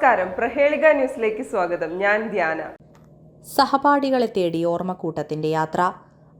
നമസ്കാരം. പ്രഹേളിക ന്യൂസിലേക്ക് സ്വാഗതം. ഞാൻ ധ്യാന. സഹപാഠികളെ തേടി ഓർമ്മക്കൂട്ടത്തിന്റെ യാത്ര.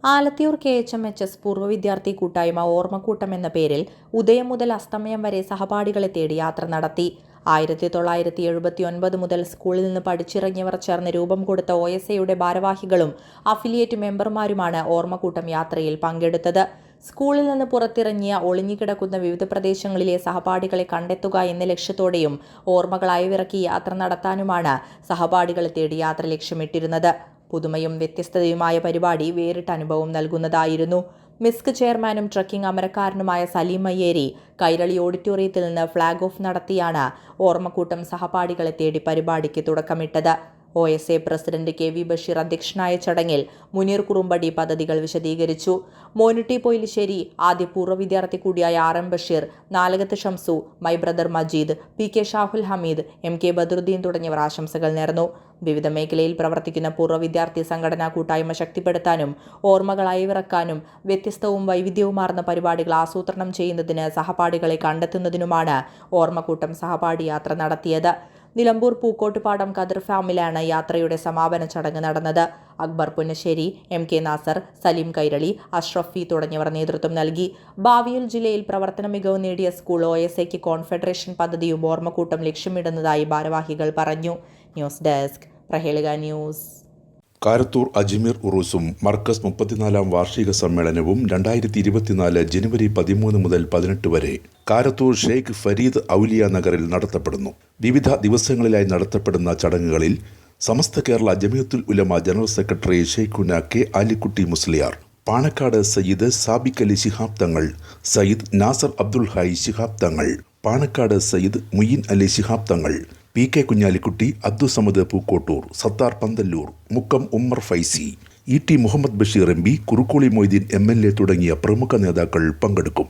Alathiyur K H M H S പൂർവ വിദ്യാർത്ഥി കൂട്ടായ്മ ഓർമ്മക്കൂട്ടം എന്ന പേരിൽ ഉദയം മുതൽ അസ്തമയം വരെ സഹപാഠികളെ തേടി യാത്ര നടത്തി. ആയിരത്തി തൊള്ളായിരത്തി എഴുപത്തി ഒൻപത് മുതൽ സ്കൂളിൽ നിന്ന് പഠിച്ചിറങ്ങിയവർ ചേർന്ന് രൂപം കൊടുത്ത ഒ എസ് എയുടെ ഭാരവാഹികളും അഫിലിയേറ്റ് മെമ്പർമാരുമാണ് ഓർമ്മക്കൂട്ടം യാത്രയിൽ പങ്കെടുത്തത്. സ്കൂളിൽ നിന്ന് പുറത്തിറങ്ങിയ ഒളിഞ്ഞുകിടക്കുന്ന വിവിധ പ്രദേശങ്ങളിലെ സഹപാഠികളെ കണ്ടെത്തുക എന്ന ലക്ഷ്യത്തോടെയും ഓർമ്മകളായി അയവിറക്കി യാത്ര നടത്താനുമാണ് സഹപാഠികളെ തേടി യാത്ര ലക്ഷ്യമിട്ടിരുന്നത്. പുതുമയും വ്യത്യസ്തതയുമായ പരിപാടി വേറിട്ട അനുഭവം നൽകുന്നതായിരുന്നു. മിസ്ക് ചെയർമാനും ട്രക്കിംഗ് അമരക്കാരനുമായ സലീം മയ്യേരി കൈരളി ഓഡിറ്റോറിയത്തിൽ നിന്ന് ഫ്ളാഗ് ഓഫ് നടത്തിയാണ് ഓർമ്മക്കൂട്ടം സഹപാഠികളെ തേടി പരിപാടിക്ക് തുടക്കമിട്ടത്. O S A president K V Basheer അധ്യക്ഷനായ ചടങ്ങിൽ മുനീർ കുറുമ്പടി പദ്ധതികൾ വിശദീകരിച്ചു. മോനുട്ടി പൊയിലിശ്ശേരി ആദ്യ പൂർവ വിദ്യാർത്ഥി കൂടിയായ R M Basheer Nalakath Shamsu my brother Majeed P K Shahul Hameed M K Badaruddin തുടങ്ങിയവർ ആശംസകൾ നേർന്നു. വിവിധ മേഖലയിൽ പ്രവർത്തിക്കുന്ന പൂർവ വിദ്യാർത്ഥി സംഘടനാ കൂട്ടായ്മ ശക്തിപ്പെടുത്താനും ഓർമ്മകളായി വിറക്കാനും വ്യത്യസ്തവും വൈവിധ്യവുമാർന്ന പരിപാടികൾ ആസൂത്രണം ചെയ്യുന്നതിന് സഹപാഠികളെ കണ്ടെത്തുന്നതിനുമാണ് ഓർമ്മക്കൂട്ടം സഹപാഠി യാത്ര നടത്തിയത്. നിലമ്പൂർ പൂക്കോട്ടുപാടം കദർ ഫാമിലാണ് യാത്രയുടെ സമാപന ചടങ്ങ് നടന്നത്. അക്ബർ പുന്നശ്ശേരി എം കെ നാസർ സലീം കൈരളി അഷ്റഫി തുടങ്ങിയവർ നേതൃത്വം നൽകി. ഭാവിയിൽ ജില്ലയിൽ പ്രവർത്തന മികവ് നേടിയ സ്കൂൾ ഒ എസ് എക്ക് കോൺഫെഡറേഷൻ പദ്ധതിയും ഓർമ്മക്കൂട്ടം ലക്ഷ്യമിടുന്നതായി ഭാരവാഹികൾ പറഞ്ഞു. News desk Prahelika news. Karathur Ajmer ഉറൂസും Markaz മുപ്പത്തിനാലാം വാർഷിക സമ്മേളനവും രണ്ടായിരത്തി ഇരുപത്തിനാല് ജനുവരി പതിമൂന്ന് മുതൽ പതിനെട്ട് വരെ കാരത്തൂർ ഷെയ്ഖ് ഫരീദ് ഔലിയ നഗറിൽ നടത്തപ്പെടുന്നു. വിവിധ ദിവസങ്ങളിലായി നടത്തപ്പെടുന്ന ചടങ്ങുകളിൽ Samastha Kerala Jamiyyathul Ulama general secretary Shaikhuna K Alikutty Musliyar Panakkad Sayyid Sabiq Ali Shihab Thangal Sayyid Nasar Abdul Hai Shihab Thangal Panakkad Sayyid Muin Ali Shihab Thangal P K Kunhalikutty Abdussamad Pookkottur Sathar Panthalloor Mukkam Ummer Faizi E T Muhammad Basheer M P Kurukkoli Moideen M L A തുടങ്ങിയ പ്രമുഖ നേതാക്കൾ പങ്കെടുക്കും.